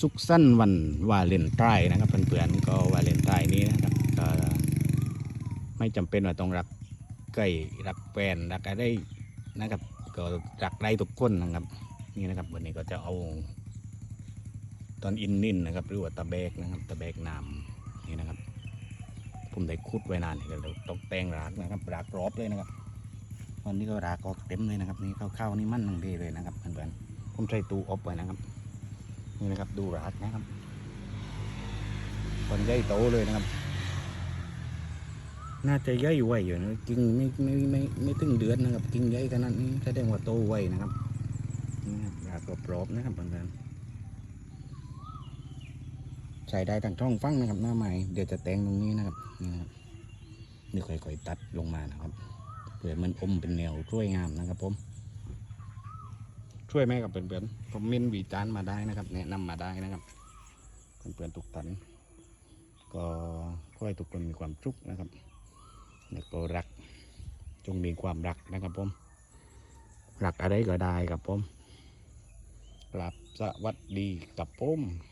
สุขสันต์วันวาเลนไทน์นะครับเพื่อนๆก็วาเลนไทน์นี้นะครับก็ไม่จำเป็นว่าต้องรักใกล้รักแฟนรักอะไรนะครับก็รักได้ทุกคนนะครับ นี่นะครับวันนี้ก็จะเอาตอนอินนินนะครับหรือว่าตะแบกนะครับตะแบกน้ำนี่นะครับ ผมได้คุดไว้นานเดี๋ยวเราต้องแต่งรากนะครับรากรอบเลยนะครับตอนนี้ก็รากออกเต็มเลยนะครับนี่เข้าวๆนี่มันทั้งดีเลยนะครับเพื่อนๆผมใช้ตู้อบไว้นะครับ นี่นะครับดูรากนะครับคนใหญ่โตเลยนะครับ น่าจะใหญ่ไวอยู่นะกิ่งไม่ไม่ไม่ไม่ถึงเดือนนะครับกิ่งใหญ่ขนาดนี้แสดงว่าโตไวนะครับนี่ครับรากรอบๆนะครับเพื่อนใช้ได้ทั้งช่องฟังนะครับ หน้าใหม่เดี๋ยวจะแต่งตรงนี้นะครับนี่นะครับนี่ค่อยๆตัดลงมานะครับเพื่อมันอมเป็นแนวช่วยงามนะครับผม ช่วยแม่กับเพื่อนๆผมเมนวีจานมาได้นะครับ แนะนำมาได้นะครับเพื่อนๆทุกท่านก็ขอให้ทุกคนมีความสุขนะครับแล้วก็รักจงมีความรักนะครับผมรักอะไรก็ได้ครับผมกลับสวัสดีกับผม